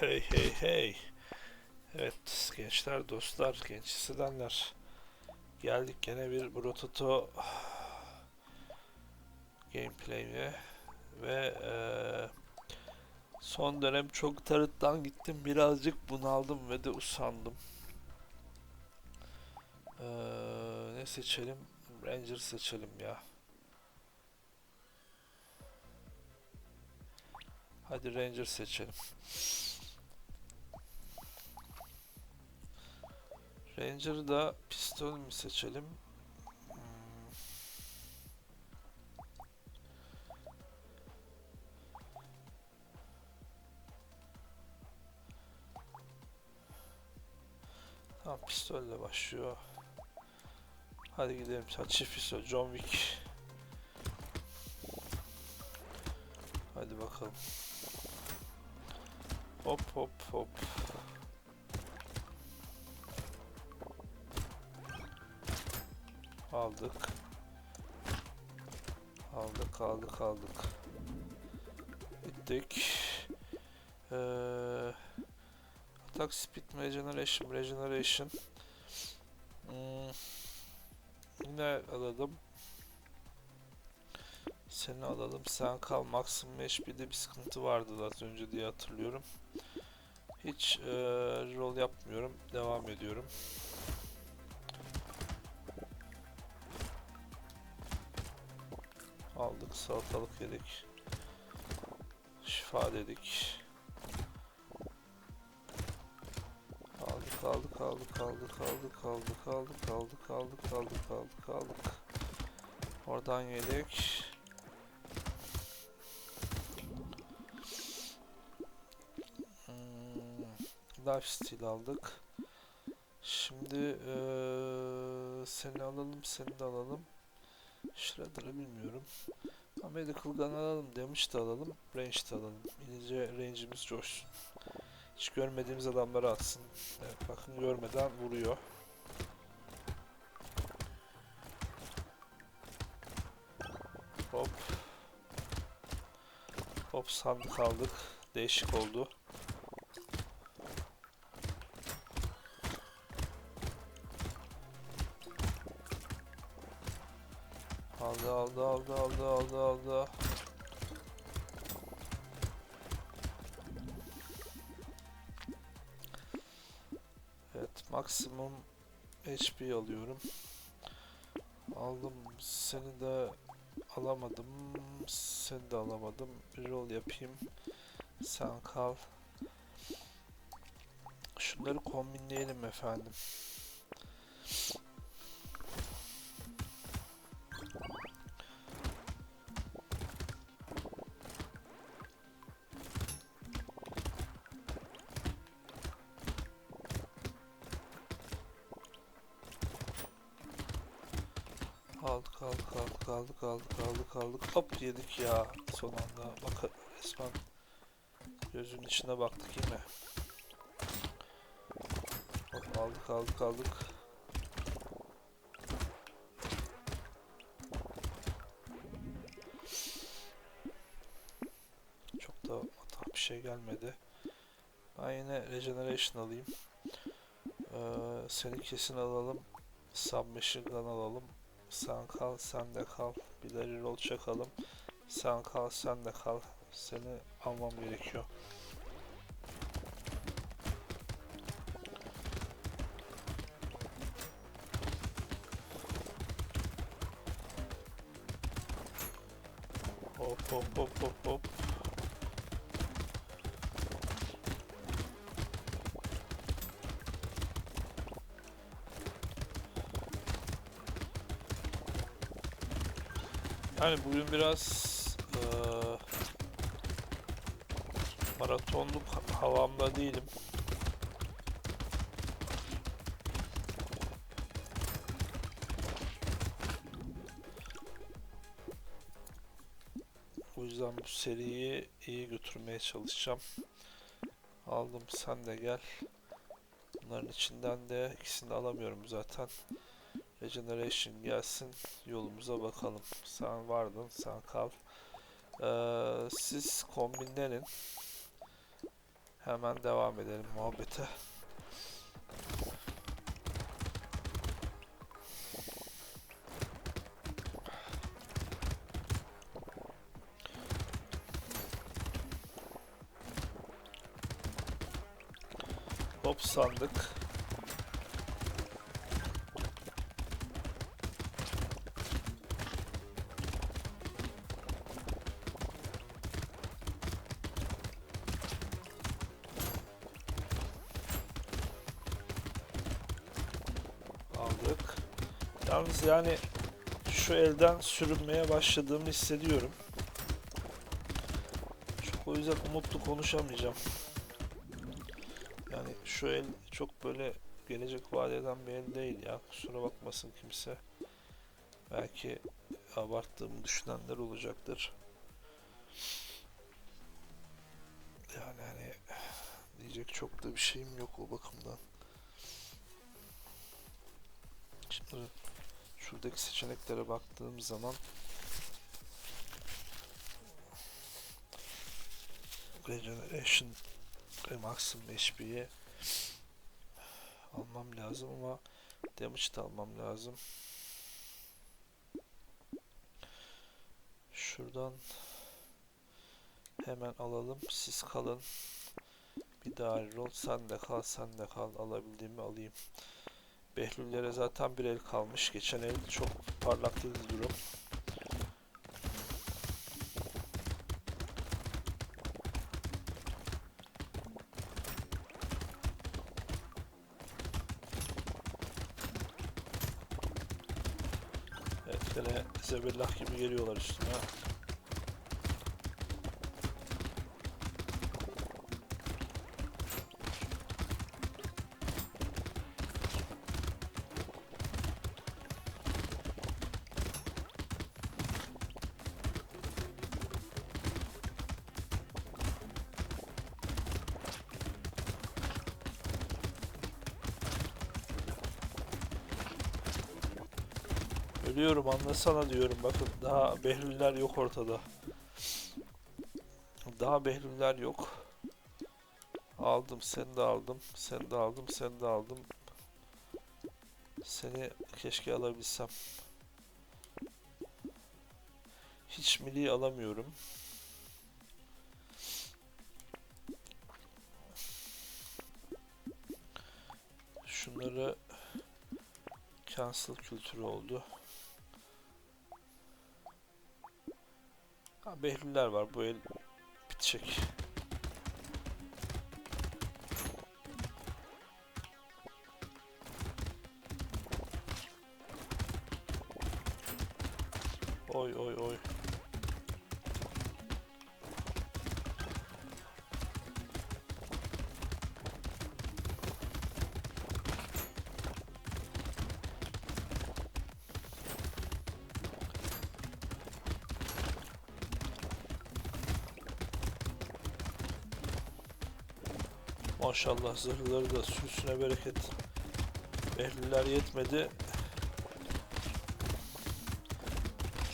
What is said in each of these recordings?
Hey hey hey. Evet gençler dostlar genç hissedenler. Geldik gene bir Brototo gameplay'e ve eee, son dönem çok tarıttan gittim birazcık bunaldım ve de usandım. Eee, ne seçelim? Ranger seçelim ya. Hadi Ranger seçelim. Ranger'da pistol mü seçelim? Hmm. Tamam pistolle başlıyor. Hadi gidelim. Çift pistol. John Wick. Hadi bakalım. Hop hop hop. Aldık. Aldık, aldık, aldık. Bittik. Ee, attack speed regeneration, regeneration. Hmm, yine alalım. Seni alalım. Sen kal. Maximum HP'de bir sıkıntı vardı az önce diye hatırlıyorum. Hiç eee rol yapmıyorum. Devam ediyorum. Aldık salatalık yedik. Şifa dedik. Aldık aldık aldık aldık aldık aldık aldık aldık aldık aldık aldık aldık. Oradan yedik. Hmm, Lifesteal aldık. Şimdi eee seni alalım, seni de alalım. Shredder'ı bilmiyorum. Ama Medical Gun alalım demiş de alalım. Range de alalım. İyice range'imiz coşsun. Hiç görmediğimiz adamları atsın. Evet bakın görmeden vuruyor. Hop. Hop sandık aldık. Değişik oldu. Aldı aldı aldı aldı aldı. Evet maksimum HP alıyorum. Aldım seni de alamadım. Seni de alamadım. Bir rol yapayım. Sen kal. Şunları kombinleyelim efendim. Aldık aldık aldık aldık aldık aldık aldık hop yedik ya. Son anda. Bak resmen gözünün içine baktık yine. Hop aldık aldık aldık. Çok da hata bir şey gelmedi. Ben yine regeneration alayım. Ee, seni kesin alalım. Submachine gun alalım sen kal, sen de kal. Bir de reroll çakalım. Sen kal, sen de kal. Seni almam gerekiyor. Yani bugün biraz eee maratonluk havamda değilim. O yüzden bu seriyi iyi götürmeye çalışacağım. Aldım sen de gel. Bunların içinden de ikisini de alamıyorum zaten. Regeneration gelsin yolumuza bakalım. Sen vardın sen kal. Ee, siz kombinlenin. Hemen devam edelim muhabbete. Hop sandık. Aldık. Yalnız yani şu elden sürünmeye başladığımı hissediyorum. Çok o yüzden umutlu konuşamayacağım. Yani şu el çok böyle gelecek vaat eden bir el değil ya. Kusura bakmasın kimse. Belki abarttığımı düşünenler olacaktır. Yani hani diyecek çok da bir şeyim yok o bakımdan. Şuradaki seçeneklere baktığım zaman Regeneration ve Maximum HP'yi almam lazım ama damage da almam lazım. Şuradan hemen alalım. Siz kalın. Bir daha roll sen de kal sen de kal alabildiğimi alayım. Behlüllere zaten bir el kalmış. Geçen el çok parlaktı durum. Evet gene zebellah gibi geliyorlar üstüne. Ölüyorum anlasana diyorum bakın daha behlüller yok ortada. Daha behlüller yok. Aldım seni de aldım. Seni de aldım seni de aldım. Seni keşke alabilsem. Hiç milli alamıyorum. Şunları cancel kültürü oldu. Ha, Behlüller var. Bu el bitecek. Maşallah zırhları da süsüne bereket. Behlüller yetmedi.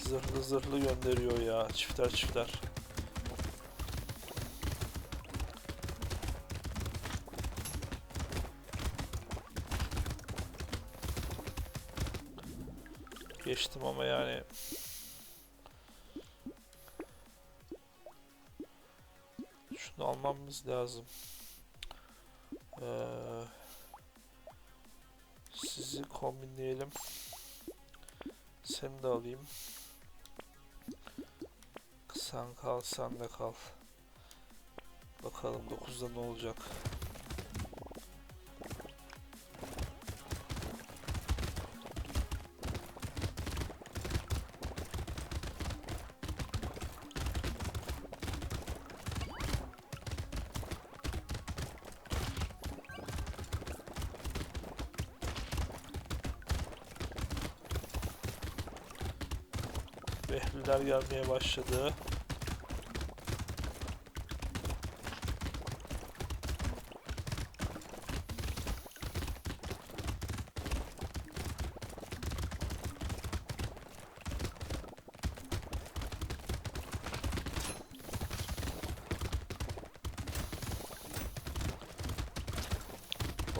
Zırhlı zırhlı gönderiyor ya. Çifter çifter. Geçtim ama yani şunu almamız lazım. Ee, sizi kombinleyelim. Seni de alayım. Sen kal, sen de kal. Bakalım 9'da ne olacak. Behlüler gelmeye başladı.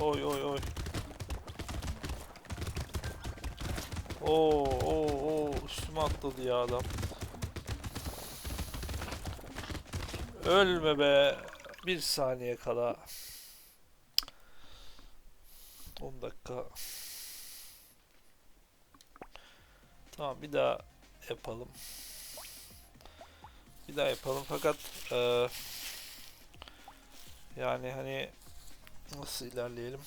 Oy oy oy. Oo oo oo ya adam. Ölme be. Bir saniye kala. 10 dakika. Tamam bir daha yapalım. Bir daha yapalım fakat eee, yani hani nasıl ilerleyelim?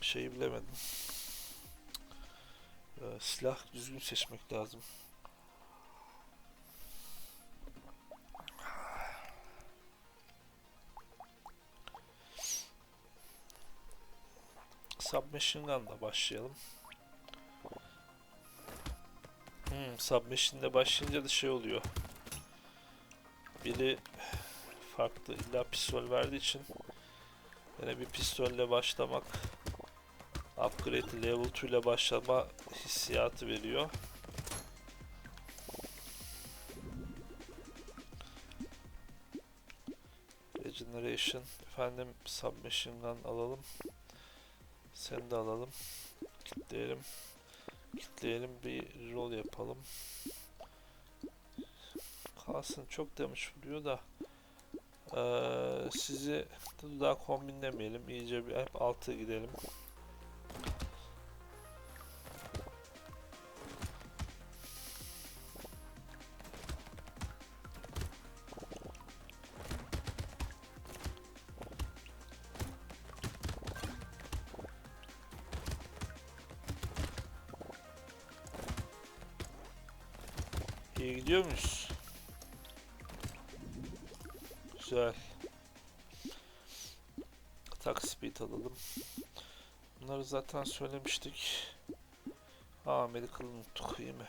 Şeyi bilemedim. Eee, silah düzgün seçmek lazım. Submachine Gun'la başlayalım. Hmm, Submachine'de başlayınca da şey oluyor. Biri farklı illa pistol verdiği için yine bir pistolle başlamak upgrade level 2 ile başlama hissiyatı veriyor. Regeneration efendim submachine gun alalım. Seni de alalım. Kitleyelim. Kitleyelim bir rol yapalım. Kalsın çok damage vuruyor da eee, sizi daha kombinlemeyelim. İyice bir hep altı gidelim. İyi gidiyor muyuz? Güzel. Attack speed alalım. Bunları zaten söylemiştik. Aa medical unuttuk iyi mi?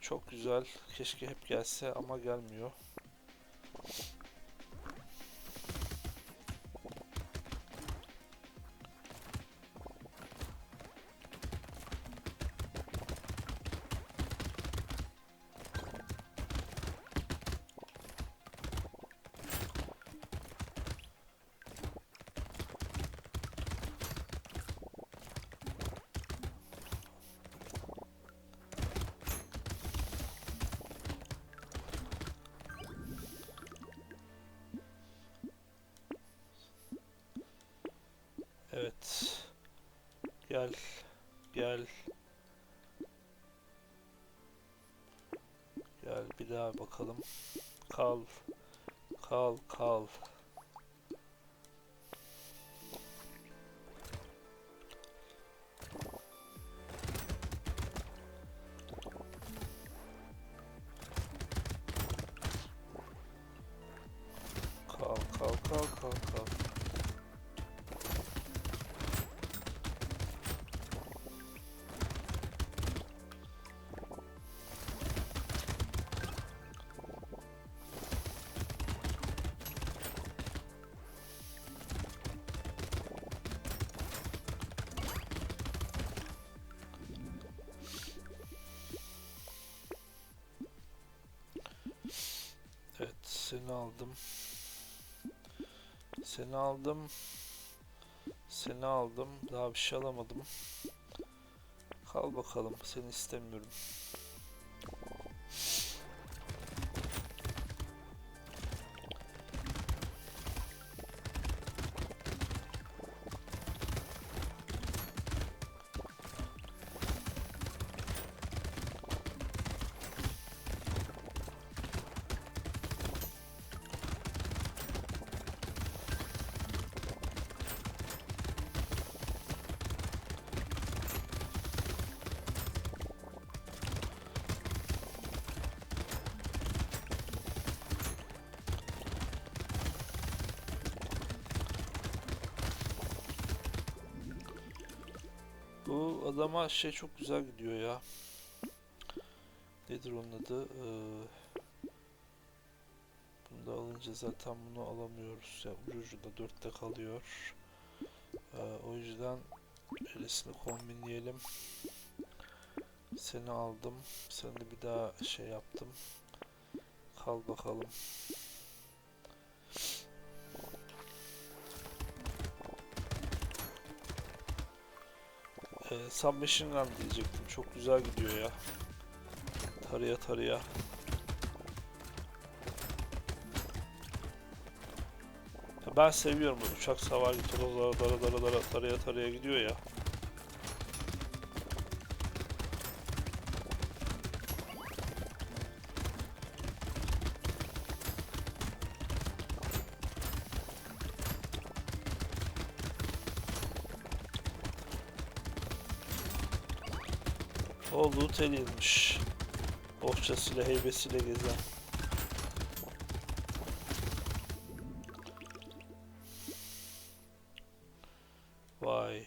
Çok güzel. Keşke hep gelse ama gelmiyor. Gel. Gel. Gel bir daha bakalım. Kal. Kal kal. Seni aldım. Seni aldım. Seni aldım. Daha bir şey alamadım. Kal bakalım. Seni istemiyorum. Adama şey çok güzel gidiyor ya. Nedir onun adı? Ee, bunu da alınca zaten bunu alamıyoruz. Ya ucu ucu da dörtte kalıyor. Ee, o yüzden öylesini kombinleyelim. Seni aldım. Seni bir daha şey yaptım. Kal bakalım. Submachine gun diyecektim. Çok güzel gidiyor ya. Tarıya tarıya. Ya ben seviyorum bu uçak savar torozlara dara dara dara taraya taraya gidiyor ya. Edilmiş. Bohçasıyla heybesiyle gezen. Vay.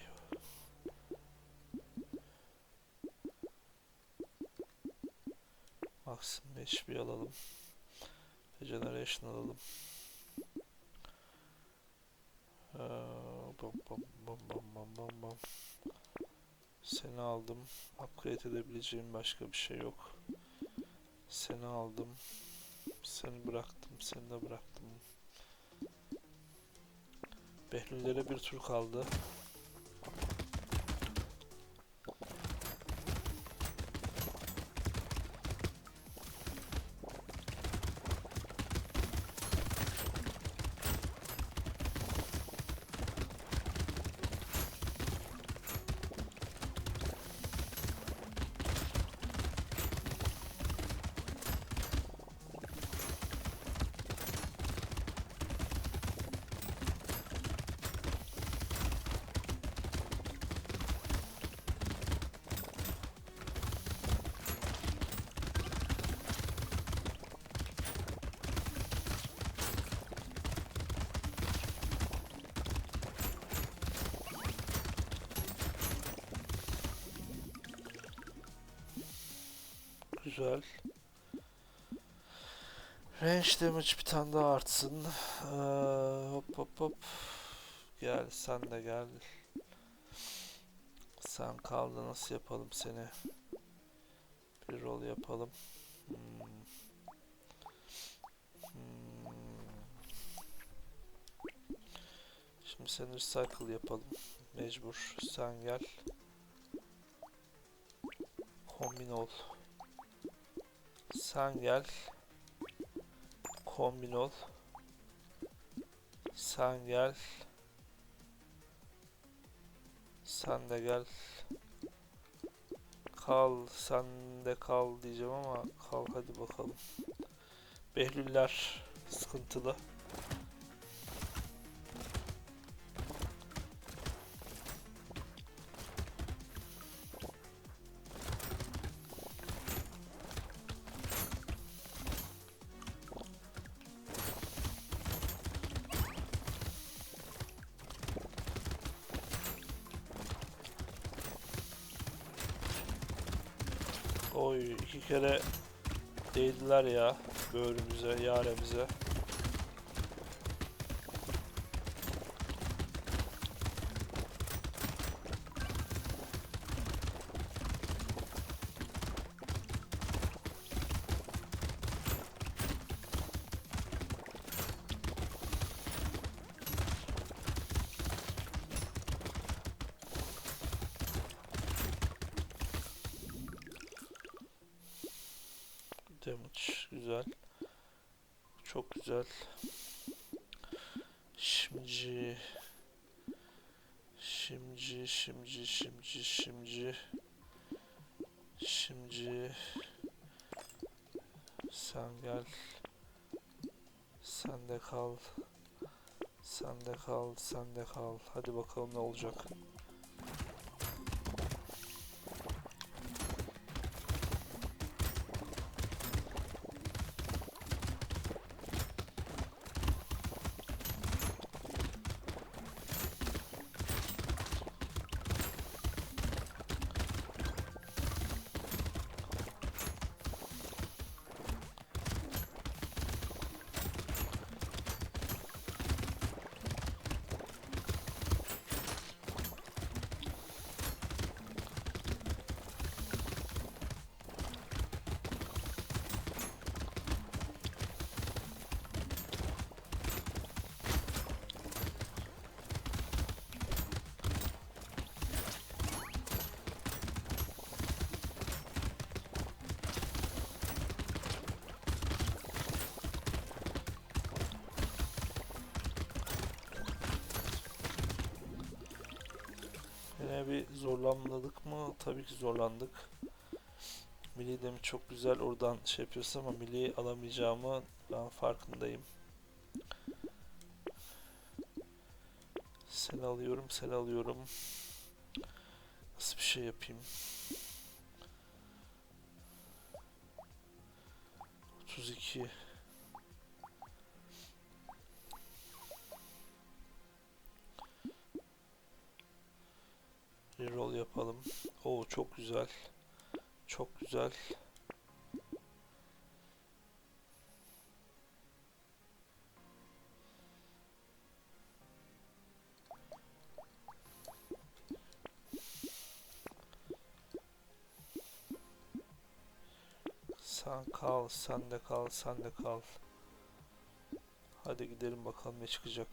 Maximum HP alalım. Regeneration alalım. Ee, bam bam bam bam bam bam. Seni aldım. Upgrade edebileceğim başka bir şey yok. Seni aldım. Seni bıraktım. Seni de bıraktım. Behlüllere bir tur kaldı. Güzel. Range damage bir tane daha artsın. Ee, hop hop hop. Gel sen de gel. Sen kaldı nasıl yapalım seni? Bir rol yapalım. Hmm. Hmm. Şimdi seni recycle yapalım. Mecbur. Sen gel. Kombin ol. Sen gel. Kombin ol. Sen gel. Sen de gel. Kal, sen de kal diyeceğim ama kal hadi bakalım. Behlüller sıkıntılı. Oy iki kere değdiler ya böğrümüze, yaremize. Damage güzel. Çok güzel. Şimdi Şimdi şimdi şimdi şimdi Şimdi Sen gel. Sen de kal. Sen de kal Sen de kal. Hadi bakalım ne olacak Milli zorlanmadık mı? Tabii ki zorlandık. Milli de mi çok güzel oradan şey yapıyorsun ama milli alamayacağımı ben farkındayım. Seni alıyorum, seni alıyorum. Nasıl bir şey yapayım? 32 yapalım. Oo çok güzel. Çok güzel. Sen kal, sen de kal, sen de kal. Hadi gidelim bakalım ne çıkacak.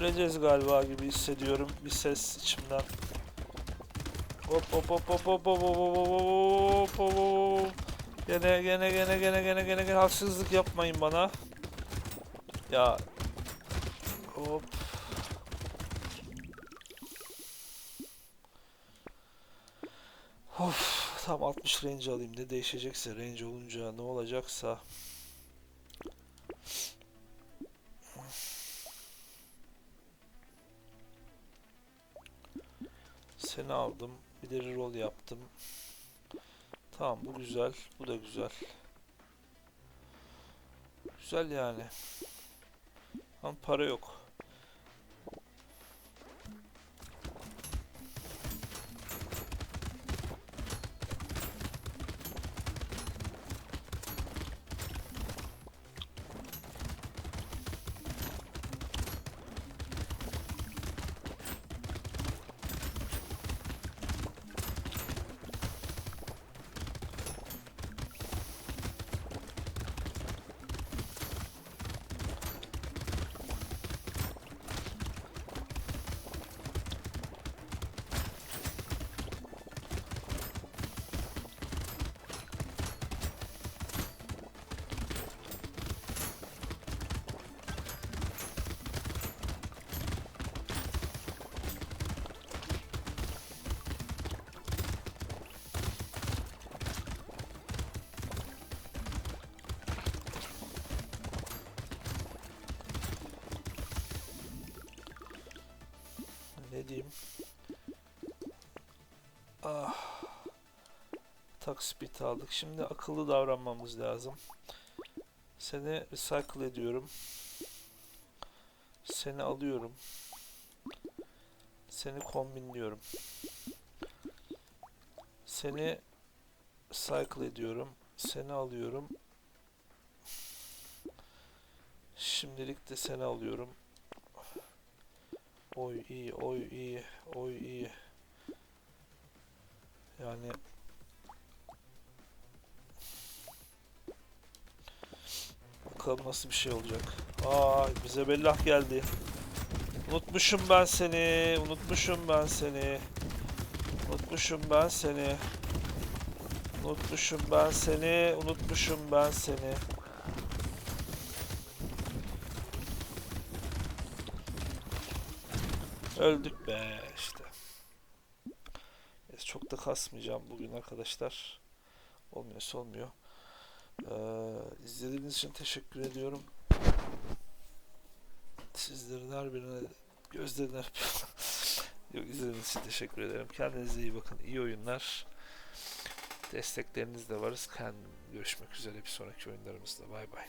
Öleceğiz galiba gibi hissediyorum bir ses içimden. Hop hop hop hop hop hop hop hop hop hop hop. Gene gene gene gene gene gene gene haksızlık yapmayın bana. Ya. Hop. Of, tam 60 range alayım. Ne değişecekse range olunca ne olacaksa. Seni aldım. Bir de reroll yaptım. Tamam bu güzel. Bu da güzel. Güzel yani. Ama para yok. Ne diyeyim? Ah. Takspit aldık. Şimdi akıllı davranmamız lazım. Seni recycle ediyorum. Seni alıyorum. Seni kombinliyorum. Seni cycle ediyorum. Seni alıyorum. Şimdilik de seni alıyorum. Oy iyi, oy iyi, oy iyi. Yani bakalım nasıl bir şey olacak. Aa bize bellah geldi. Unutmuşum ben seni, unutmuşum ben seni. Unutmuşum ben seni. Unutmuşum ben seni, unutmuşum ben seni. Öldük be işte. Neyse, çok da kasmayacağım bugün arkadaşlar. Olmuyorsa olmuyor. Ee, izlediğiniz için teşekkür ediyorum. Sizlerin her birine öpüyorum. Yok izlediğiniz için teşekkür ederim. Kendinize iyi bakın. İyi oyunlar. Destekleriniz de varız. Kend görüşmek üzere bir sonraki oyunlarımızda. Bay bay.